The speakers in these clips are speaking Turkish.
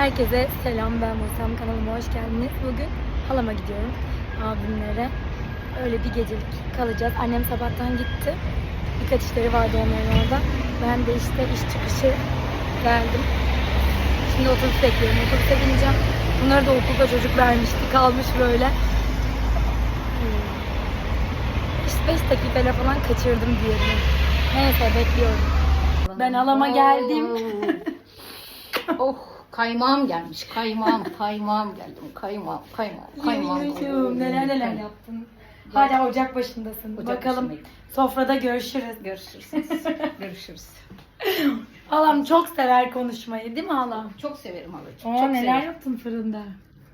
Herkese selam ben Musam kanalıma hoş geldiniz. Bugün halama gidiyorum abimlere. Öyle bir gecelik kalacağız. Annem sabahtan gitti. Birkaç işleri vardı onların orada. Ben de işte iş çıkışı geldim. Şimdi otobüs bekliyorum. Otobüse bineceğim. Bunları da okulda çocuk vermişti. Kalmış böyle. Hmm. İşte 5 dakikayla falan kaçırdım diyelim. Neyse bekliyorum. Ben halama geldim. oh kaymağım gelmiş. Kaymağım, kaymağım geldim. Kaymağım, kaymağım, kaymağım. Yemin neler neler yaptın. Hala ocak başındasın. Ocak Bakalım başındayım. sofrada görüşürüz. Görüşürüz. Görüşürüz. Halam çok sever konuşmayı değil mi halam? Çok severim halacığım. Oo, çok neler severim. yaptın fırında?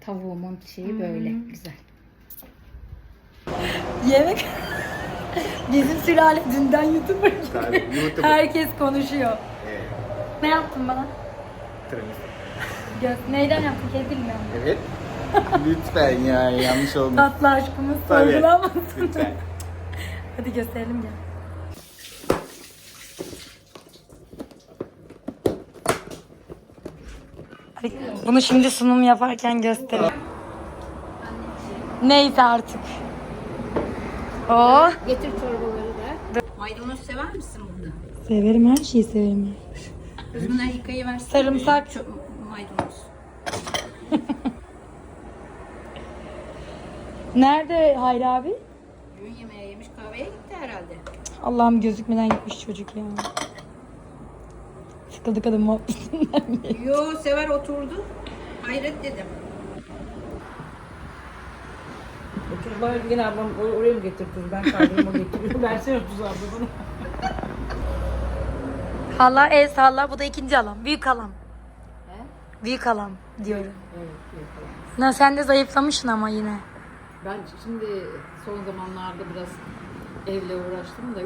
Tavuğumun şeyi böyle güzel. Yemek. Bizim sülale dünden YouTuber gibi. Herkes konuşuyor. Evet. Ne yaptın bana? Tiramisu. Göz. Neyden yaptın? Kedi mi? Evet. Lütfen ya yanlış olmasın. Tatlı aşkımız Tabii. sorgulanmasın. Lütfen. Hadi gösterelim gel. Bunu şimdi sunum yaparken göstereyim. Neyse artık. Oo, Getir çorbaları da. Maydanoz sever misin burada? severim her şeyi severim. Kızımdan yıkayıversin. Sarımsak. Ço- Nerede Hayri abi? Düğün yemeğe yemiş kahveye gitti herhalde. Allah'ım gözükmeden gitmiş çocuk ya. Sıkıldı kadın muhabbetinden. Yo sever oturdu. Hayret dedim. O tuzları yine ablam or- oraya mı getir tuz? Ben kaldırıma getiriyorum. Versene tuz abla bana. Hala el salla. Bu da ikinci halam. Büyük halam. Büyük halam diyorum. Evet, evet. Na sen de zayıflamışsın ama yine. Ben şimdi son zamanlarda biraz evle uğraştım da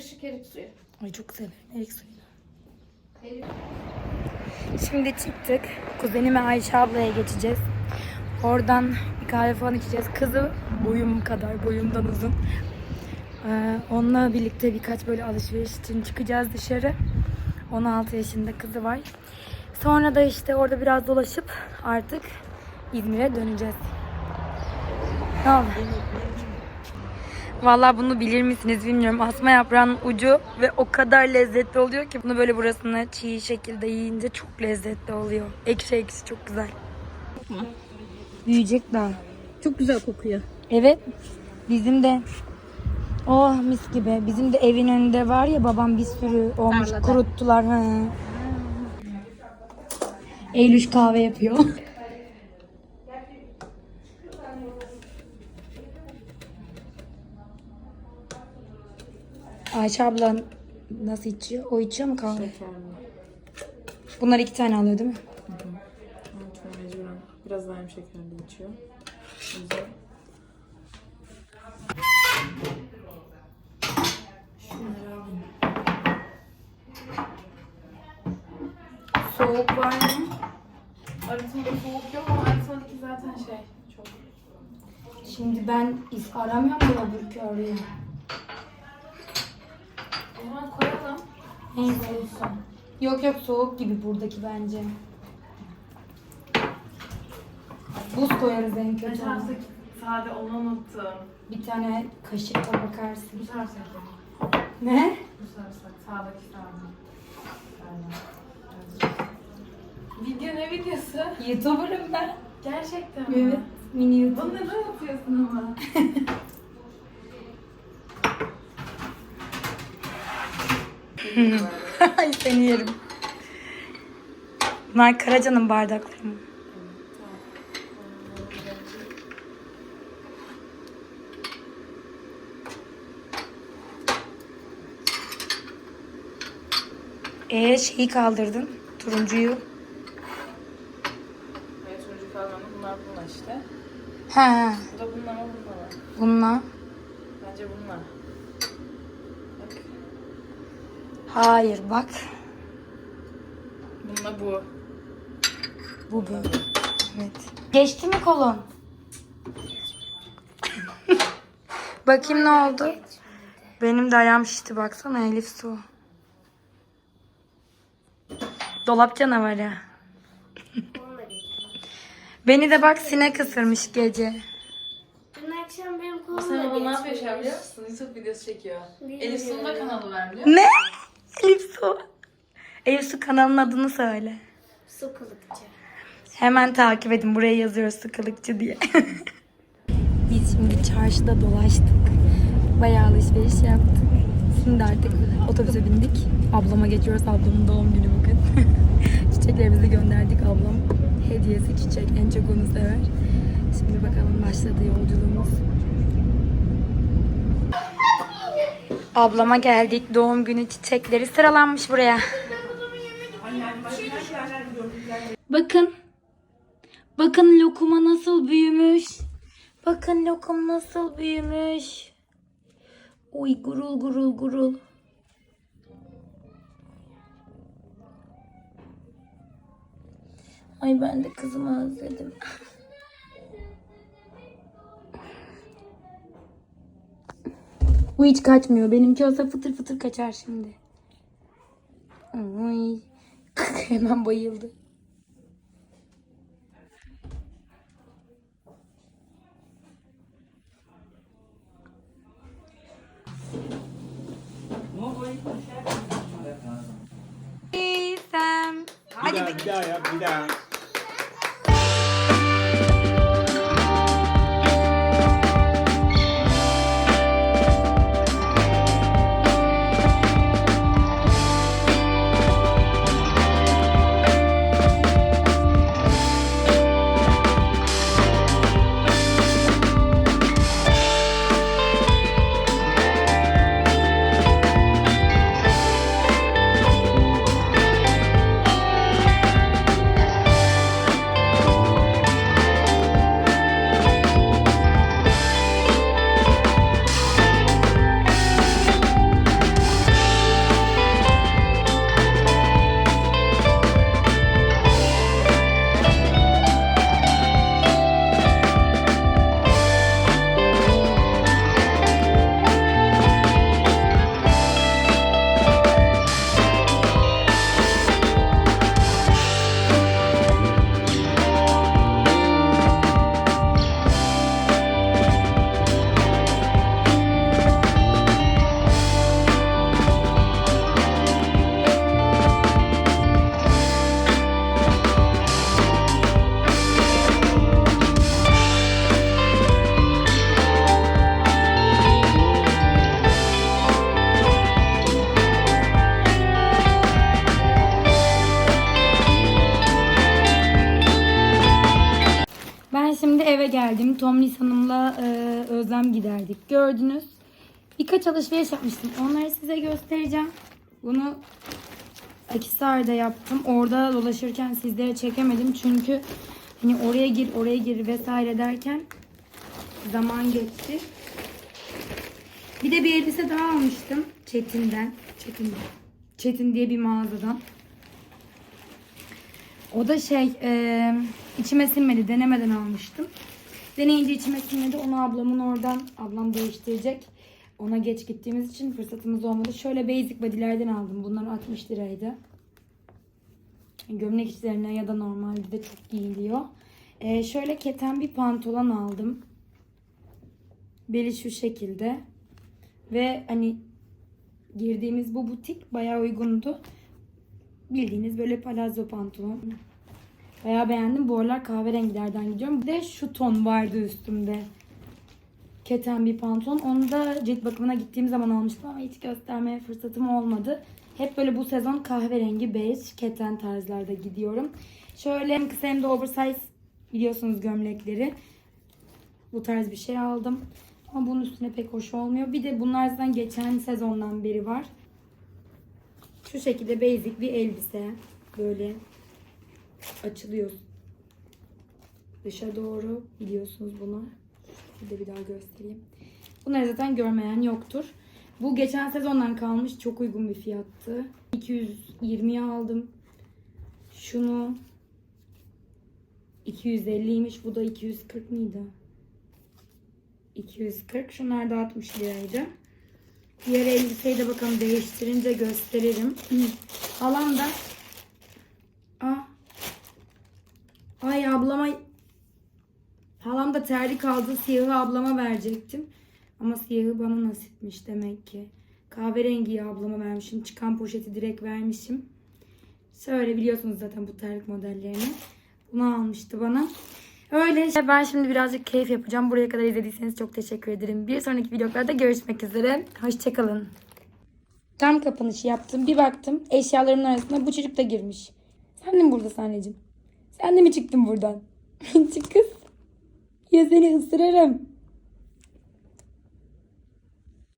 Karışık erik suyu. Ay çok severim erik suyu. Erik. Şimdi çıktık. Kuzenime Ayşe ablaya geçeceğiz. Oradan bir kahve falan içeceğiz. Kızı boyum kadar, boyumdan uzun. Ee, onunla birlikte birkaç böyle alışveriş için çıkacağız dışarı. 16 yaşında kızı var. Sonra da işte orada biraz dolaşıp artık İzmir'e döneceğiz. Ne oldu? Vallahi bunu bilir misiniz bilmiyorum. Asma yaprağının ucu ve o kadar lezzetli oluyor ki bunu böyle burasını çiğ şekilde yiyince çok lezzetli oluyor. Ekşi ekşi çok güzel. Büyüyecek daha. Çok güzel kokuyor. Evet. Bizim de Oh mis gibi. Bizim de evin önünde var ya babam bir sürü olmuş Tarlada. kuruttular. He. Eylül kahve yapıyor. Ayşe abla nasıl içiyor? O içiyor mu kahve? Şekerli. Bunlar iki tane alıyor değil mi? Evet, mecburen. Biraz daha hem şekerli içiyor. Güzel. Soğuk var mı? Arasında soğuk yok ama arasındaki zaten şey çok. Şimdi ben aramıyorum da öbür köylüyü. Zaman koyalım. Neyse olsun. Yok yok soğuk gibi buradaki bence. Buz koyarız en kötü. Geçen haftaki sade onu unuttum. Bir tane kaşıkla Bu bakarsın. sarsak ya. Ne? Bu sarsak. Sağdaki sade. Video ne videosu? Youtuber'ım ben. Gerçekten mi? Evet. Mini Bunu YouTuber. neden yapıyorsun ama? Ay seni yerim. Bunlar Karaca'nın bardakları mı? Ee şeyi kaldırdın. Turuncuyu. Hayır çocuk kalmadı. Bunlar bunlar işte. He. Bu da bunlar ama bunlar. Bununla. Bence bunlar. Bak. Hayır bak. Bununla bu. Bu böyle. Evet. Geçti mi kolon? Bakayım ne oldu? Benim de ayağım şişti baksana Elif su. Dolap canavarı. Beni de bak sinek ısırmış gece. Dün akşam benim Sen bana ne yapıyor geçmiş. şu an biliyor musun? YouTube videosu çekiyor. Elif Su'nun da kanalı var biliyor Ne? Elif su. Elif su kanalının adını söyle. Su kılıkçı. Hemen takip edin. Buraya yazıyoruz sıkılıkçı diye. Biz şimdi çarşıda dolaştık. Bayağı alışveriş yaptık. Şimdi artık otobüse bindik. Ablama geçiyoruz. Ablamın doğum günü bugün. Çiçeklerimizi gönderdik ablam. Hediyesi çiçek. En çok onu sever. Şimdi bakalım başladı yolculuğumuz. Ablama geldik. Doğum günü çiçekleri sıralanmış buraya. Bakın. Bakın lokuma nasıl büyümüş. Bakın lokum nasıl büyümüş. Oy gurul gurul gurul. Ay ben de kızımı özledim. Bu hiç kaçmıyor. Benimki olsa fıtır fıtır kaçar şimdi. Ay. Hemen bayıldı. Sam. Bir daha, bir daha yap, bir daha. Özlem giderdik. Gördünüz. Birkaç alışveriş yapmıştım. Onları size göstereceğim. Bunu Akisar'da yaptım. Orada dolaşırken sizlere çekemedim. Çünkü hani oraya gir, oraya gir vesaire derken zaman geçti. Bir de bir elbise daha almıştım. Çetin'den. Çetin'den. Çetin diye bir mağazadan. O da şey e, içime sinmedi. Denemeden almıştım. Deneyince içime sinmedi. Onu ablamın oradan ablam değiştirecek. Ona geç gittiğimiz için fırsatımız olmadı. Şöyle basic body'lerden aldım. Bunlar 60 liraydı. Gömlek içlerine ya da normalde de çok giyiliyor. E, şöyle keten bir pantolon aldım. Beli şu şekilde. Ve hani girdiğimiz bu butik bayağı uygundu. Bildiğiniz böyle palazzo pantolon. Bayağı beğendim. Bu aralar kahverengilerden gidiyorum. Bir de şu ton vardı üstümde. Keten bir pantolon. Onu da cilt bakımına gittiğim zaman almıştım ama hiç göstermeye fırsatım olmadı. Hep böyle bu sezon kahverengi, bej, keten tarzlarda gidiyorum. Şöyle hem kısa hem de oversize biliyorsunuz gömlekleri. Bu tarz bir şey aldım. Ama bunun üstüne pek hoş olmuyor. Bir de bunlar zaten geçen sezondan beri var. Şu şekilde basic bir elbise. Böyle açılıyor. Dışa doğru biliyorsunuz bunu. Bir de bir daha göstereyim. Bunları zaten görmeyen yoktur. Bu geçen sezondan kalmış. Çok uygun bir fiyattı. 220'ye aldım. Şunu 250'ymiş. Bu da 240 mıydı? 240. Şunlar da 60 liraydı. Diğer elbiseyi de bakalım değiştirince gösteririm. Halam da Aa. Ay ablama Halam da terlik aldı. Siyahı ablama verecektim. Ama siyahı bana nasipmiş demek ki. Kahverengiyi ablama vermişim. Çıkan poşeti direkt vermişim. Şöyle biliyorsunuz zaten bu terlik modellerini. Bunu almıştı bana. Öyle. Ben şimdi birazcık keyif yapacağım. Buraya kadar izlediyseniz çok teşekkür ederim. Bir sonraki vloglarda görüşmek üzere. Hoşçakalın. Tam kapanışı yaptım. Bir baktım eşyalarımın arasına bu çocuk da girmiş. Sen de mi buradasın anneciğim? Sen de mi çıktın buradan? Çık kız. Ya seni ısırırım.